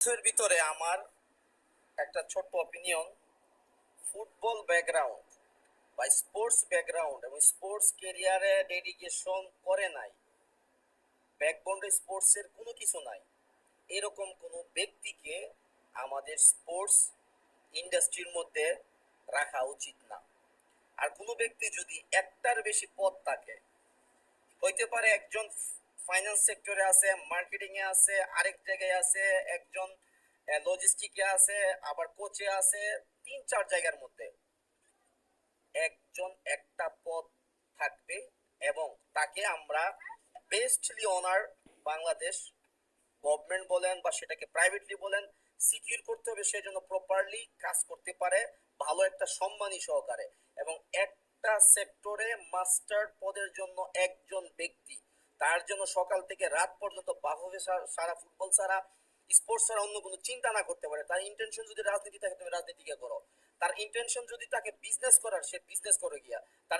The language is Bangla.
এর ভিতরে আমার একটা ছোট্ট অপিনিয়ন ফুটবল ব্যাকগ্রাউন্ড বা স্পোর্টস ব্যাকগ্রাউন্ড এবং স্পোর্টস কেরিয়ারে ডেডিকেশন করে নাই ব্যাকবোন্ড স্পোর্টসের কোনো কিছু নাই, এরকম কোনো ব্যক্তিকে আমাদের স্পোর্টস ইন্ডাস্ট্রির মধ্যে রাখা উচিত না। আর কোনো ব্যক্তি যদি একটার বেশি পদ থাকে, হইতে পারে একজন ফাইন্যান্স সেক্টরে আছে মার্কেটিং এ আছে, আরেক জায়গায় আছে একজন লজিস্টিকে আছে, আবার কোচে আছে, তিন চার জায়গার মধ্যে। একজন একটা পদ থাকবে এবং তাকে আমরা বেস্টলি অনার বাংলাদেশ গভর্নমেন্ট বলেন বা সেটাকে প্রাইভেটলি বলেন সিকিউর করতে হবে সেই জন্য প্রপারলি কাজ করতে পারে, ভালো একটা সম্মানী সহকারে। এবং একটা সেক্টরে মাস্টার পদের জন্য একজন ব্যক্তি তার জন্য সকাল থেকে রাত পর্যন্ত বাহবে সারা ফুটবল সারা স্পোর্টস ছাড়া অন্য কোনো চিন্তা না করতে পারে। তার ইন্টেনশন যদি রাজনীতি থাকে, তুমি রাজনীতিকে করো। তার ইন্টেনশন যদি তাকে বিজনেস করার, সে বিজনেস করে গিয়া, তার